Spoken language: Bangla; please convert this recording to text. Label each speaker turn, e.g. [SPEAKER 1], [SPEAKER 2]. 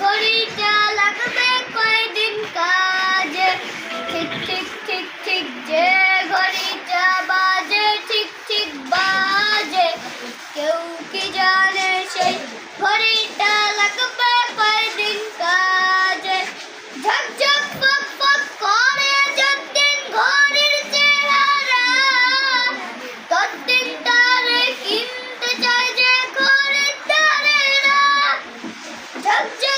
[SPEAKER 1] ঘড়িটা লাগবে কয়দিন কাজে? ঠিক ঠিক ঠিক ঠিক যে ঘড়িটা বাজে, ঠিক ঠিক বাজে। কেউ কি জানে সেই ঘড়িটা লাগবে কয়দিন কাজে? ঝকঝক করে যতদিন ঘড়ির চেহারা, ততদিন তারে কিনতে চায় যে ঘড়ির তারেরা। ঝকঝক